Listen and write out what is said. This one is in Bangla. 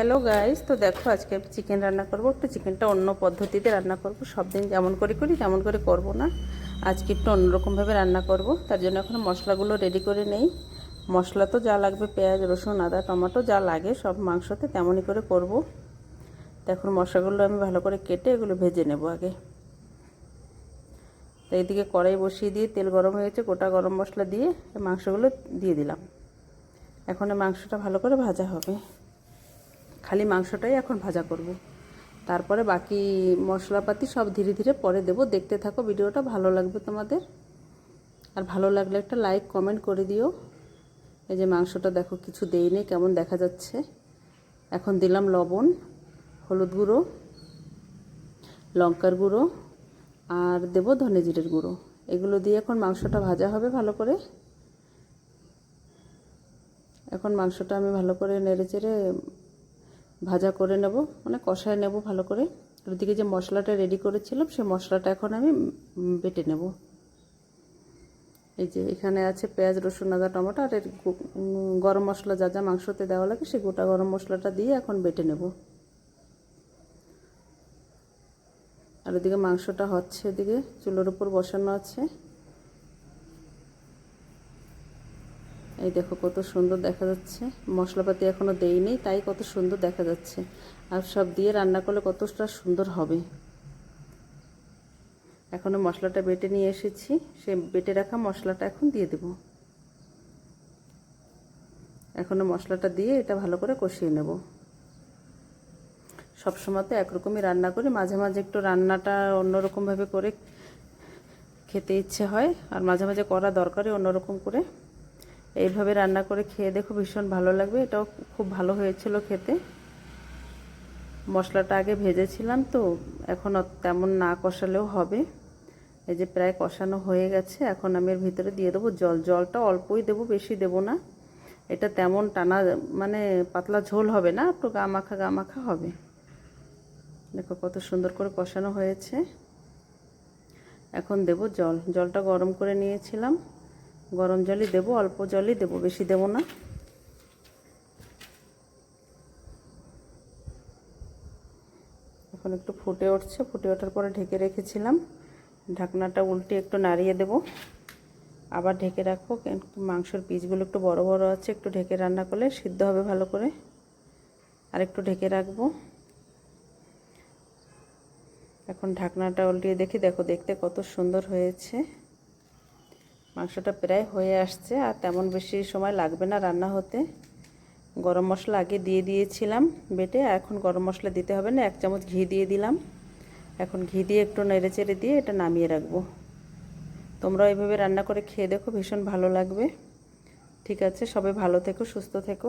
হ্যালো গাইস তো দেখো, আজকে চিকেন রান্না করব। একটু চিকেনটা অন্য পদ্ধতিতে রান্না করব। সব দিন যেমন করে করি, তেমন করে করব না। আজকে একটু অন্যরকমভাবে রান্না করব। তার জন্য এখন মশলাগুলো রেডি করে নেই। মশলা তো যা লাগবে, পেঁয়াজ, রসুন, আদা, টমেটো, যা লাগে সব মাংসতে তেমনই করে করব। এখন মশলাগুলো আমি ভালো করে কেটে এগুলো ভেজে নেব আগে। তো এইদিকে কড়াই বসিয়ে দিয়ে তেল গরম হয়ে গেছে, গোটা গরম মশলা দিয়ে মাংসগুলো দিয়ে দিলাম। এখন মাংসটা ভালো করে ভাজা হবে। খালি মাংসটাই এখন ভাজা করব। তারপরে বাকি মশলাপাতি সব ধীরে ধীরে পরে দেব। দেখতে থাকো ভিডিওটা, ভালো লাগবে তোমাদের। আর ভালো লাগলে একটা লাইক, কমেন্ট করে দিও। এই যে মাংসটা দেখো কিছু দেইনি, কেমন দেখা যাচ্ছে। এখন দিলাম লবণ, হলুদ গুঁড়ো, লঙ্কার গুঁড়ো, আর দেব ধনে জিরের গুঁড়ো। এগুলো দিয়ে এখন মাংসটা ভাজা হবে ভালো করে। এখন মাংসটা আমি ভালো করে নেড়ে চেড়ে ভাজা করে নেব মানে কষায় নেব ভালো করে। ওদিকে যে মশলাটা রেডি করেছিলাম, সেই মশলাটা এখন আমি বেটে নেব। এই যে এখানে আছে পেঁয়াজ, রসুন, আদা, টমেটো, আর এর গরম মশলা যা যা মাংসতে দেওয়া লাগে, সেই গোটা গরম মশলাটা দিয়ে এখন বেটে নেব। আর ওদিকে মাংসটা হচ্ছে ওদিকে চুলোর উপর বসানো আছে। এই দেখো কত সুন্দর দেখা যাচ্ছে। মশলাপাতি এখনও দেইনি তাই কত সুন্দর দেখা যাচ্ছে। আর সব দিয়ে রান্না করলে কতটা সুন্দর হবে। এখনও মশলাটা বেটে নিয়ে এসেছি সে বেটে রাখা মশলাটা এখন দিয়ে দেব। এখনও মশলাটা দিয়ে এটা ভালো করে কষিয়ে নেব। সবসময় তো একরকমই রান্না করি, মাঝে মাঝে একটু রান্নাটা অন্যরকমভাবে করে খেতে ইচ্ছে হয়, আর মাঝে মাঝে করা দরকারই অন্যরকম করে। এইভাবে রান্না করে খেয়ে দেখো ভীষণ ভালো লাগবে। এটাও খুব ভালো হয়েছিল খেতে। মশলাটা আগে ভেজেছিলাম তো, এখন তেমন না কষালেও হবে। এই যে প্রায় কষানো হয়ে গেছে, এখন আমি এর ভিতরে দিয়ে দেবো জল। জলটা অল্পই দেবো, বেশি দেবো না। এটা তেমন টানা মানে পাতলা ঝোল হবে না, একটু গা মাখা গা মাখা হবে। দেখো কত সুন্দর করে কষানো হয়েছে। এখন দেব জল। জলটা গরম করে নিয়েছিলাম। গরম জলই দেব, অল্প জলই দেব, বেশি দেব না। এখন একটু ফুটে উঠছে, ফুটে ওঠার পরে ঢেকে রেখেছিলাম। ঢাকনাটা উল্টে একটু নাড়িয়ে দেব। আবার ঢেকে রাখব মাংসের পিসগুলো একটু বড় বড় আছে, একটু ঢেকে রান্না করলে সিদ্ধ হবে ভালো করে। আর একটু ঢেকে রাখব। এখন ঢাকনাটা উল্টিয়ে দেখি, দেখো দেখতে কত সুন্দর হয়েছে। মাংসটা প্রায় হয়ে আসছে আর তেমন বেশি সময় লাগবে না রান্না হতে। গরম মশলা আগে দিয়ে দিয়েছিলাম বেটে এখন গরম মশলা দিতে হবে না, এক চামচ ঘি দিয়ে দিলাম। এখন ঘি দিয়ে একটু নেড়ে চেড়ে দিয়ে এটা নামিয়ে রাখব। তোমরা এইভাবে রান্না করে খেয়ে দেখো, ভীষণ ভালো লাগবে। ঠিক আছে, সবাই ভালো থেকো, সুস্থ থেকো।